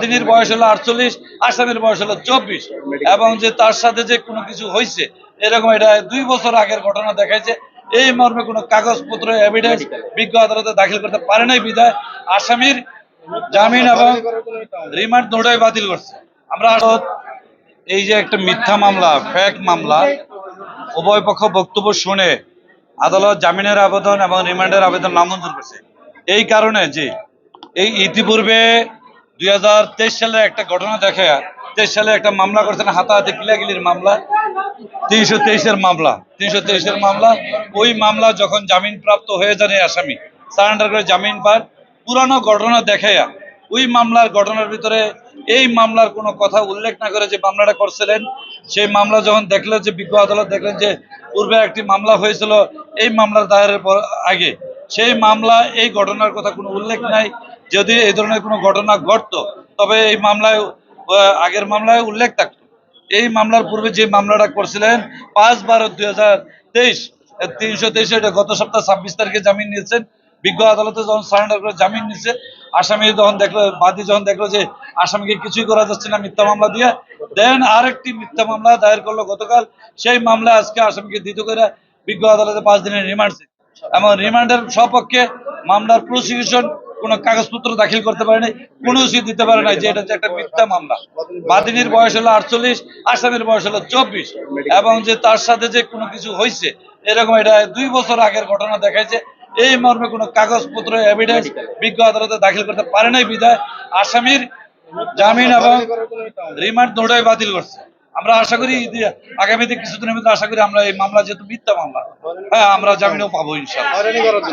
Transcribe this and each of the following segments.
তিনির বয়স হলো আটচল্লিশ, আসামের বয়স হলো চব্বিশ। এবং যে তার সাথে যে কোনো কিছু হয়েছে এরকম এটা দুই বছর আগের ঘটনা দেখাইছে। এই মর্মে কোনো কাগজপত্র এভিডেন্স বিজ্ঞ আদালতে দাখিল করতে পারে নাই বিধায় আসামির জামিন এবং রিমান্ড দুটাই বাতিল করছে। আমরা এই যে একটা মিথ্যা মামলা ফেক মামলা, উভয় পক্ষ বক্তব্য শুনে আদালত জামিনের আবেদন এবং রিমান্ডের আবেদন নামঞ্জুর করছে। এই কারণে যে এই ইতিপূর্বে দুই হাজার তেইশ সালে একটা ঘটনা দেখে, তেইশ সালে একটা মামলা করেছেন, হাতাহাতি কিলাকিলির মামলা, তিনশো তেইশের মামলা, তিনশো তেইশের মামলা। ওই মামলা যখন জামিন প্রাপ্ত হয়ে যান এই আসামি, সারেন্ডার করে জামিন পান পুরানো ঘটনা দেখাইয়া ওই মামলার ঘটনার ভিতরে এই মামলার কোনো কথা উল্লেখ না করে যে মামলাটা করছিলেন, সেই মামলা যখন দেখলেন যে বিজ্ঞ আদালত দেখলেন যে পূর্বে একটি মামলা হয়েছিল এই মামলার দায়েরের পর আগে। সেই মামলা, এই ঘটনার কথা কোনো উল্লেখ নাই। যদি এই ধরনের কোনো ঘটনা ঘটতো, তবে এই মামলায় আগের মামলায় উল্লেখ থাকত। এই মামলার পূর্বে যে মামলাটা করছিলেন, পাঁচ বারো দুই হাজার তেইশ, তিনশো তেইশে গত সপ্তাহ ছাব্বিশ তারিখে জামিন নিয়েছেন। বিজ্ঞ আদালতে যখন সারেন্ডার করে জামিন নিচ্ছে আসামি যখন দেখল, বাদী যখন দেখল যে আসামিকে কিছুই করা যাচ্ছে না মিথ্যা মামলা দিয়ে, দেন আরেকটি মিথ্যা মামলা দায়ের করল গতকাল, সেই মামলা আজকে আসামিকে দ্বিত করে বিজ্ঞ আদালতে পাঁচ দিনের রিমান্ড এবং রিমান্ডের সপক্ষে মামলার প্রসিকিউশন কোনো কাগজপত্র দাখিল করতে পারে নাই কোনো উচিত দিতে পারে নাই যে এটা যে একটা মিথ্যা মামলা। বাদিনীর বয়স হলো আটচল্লিশ, আসামের বয়স হলো চব্বিশ, এবং যে তার সাথে যে কোনো কিছু হয়েছে এরকম এটা দুই বছর আগের ঘটনা দেখাইছে এই মর্মে কোনো কাগজপত্র এভিডেন্স বিজ্ঞ আদালতে দাখিল করতে পারে নাই বিধায় আসামির জামিন এবং রিমান্ড দুটাই বাতিল করছে। আমরা আশা করি আগামীতে কিছুদিনের মধ্যে আশা করি আমরা এই মামলা যেহেতু মিথ্যা মামলা হ্যাঁ আমরা জামিনও পাবো ইনশাল্লাহ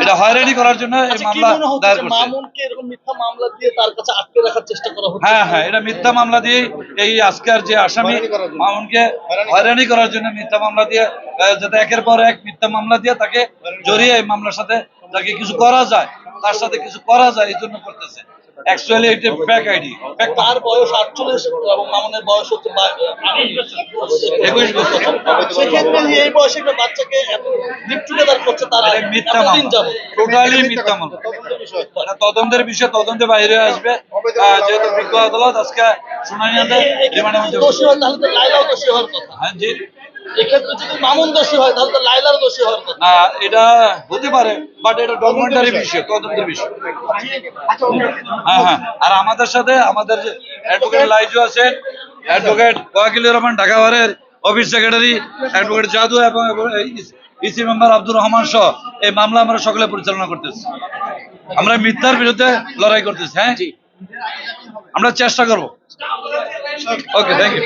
এটা হয়রানি করার জন্য এই আচ্ছা, মামলা দায়ের করছে। মামুনকে এরকম মিথ্যা মামলা দিয়ে তার কাছে আটকে রাখার চেষ্টা করা হচ্ছে? হ্যাঁ হ্যাঁ এটা মিথ্যা মামলা দিয়ে এই আজকের যে আসামি মামুনকে হয়রানি করার জন্য মিথ্যা মামলা দিয়ে যাতে একের পর এক মিথ্যা মামলা দিয়ে তাকে জড়িয়ে এই মামলার সাথে তাকে কিছু করা যায় তার সাথে কিছু করা যায় এই জন্য করতেছে। অ্যাকচুয়ালি এটা ফেক আইডি তার বয়স আটচল্লিশ এবং মামুনের বয়স হচ্ছে একুশ বছর। সেক্ষেত্রে এই বয়সে একটা বাচ্চাকে লিভ টুগেদার করছে তারা মিথ্যা এতদিন মামলা। যাবত টোটালি মিথ্যা মামলা। তদন্তের বিষয়ে। তদন্তে বাইরে আসবে। যেহেতু বিজ্ঞ আদালত আজকে শুনানি দোষী তাহলে তো লাইলাও দোষী হওয়ার কথা হ্যাঁ জি এক্ষেত্রে যদি মামুন দোষী হয় তাহলে তো লাইলার দোষী হওয়ার কথা না এটা হতে পারে বাট এটা ডকুমেন্টারি বিষয় তদন্তের বিষয় হ্যাঁ হ্যাঁ আর আমাদের সাথে আমাদের অ্যাডভোকেট লাইজু আছেন অ্যাডভোকেট রহমান ঢাকাওয়ারের অফিস সেক্রেটারি অ্যাডভোকেট জাদু এবং ইসি মেম্বার আব্দুর রহমান সহ এই মামলা আমরা সকলে পরিচালনা করতেছি আমরা মিথ্যার বিরুদ্ধে লড়াই করতেছি হ্যাঁ। আমরা চেষ্টা করব ওকে থ্যাংক ইউ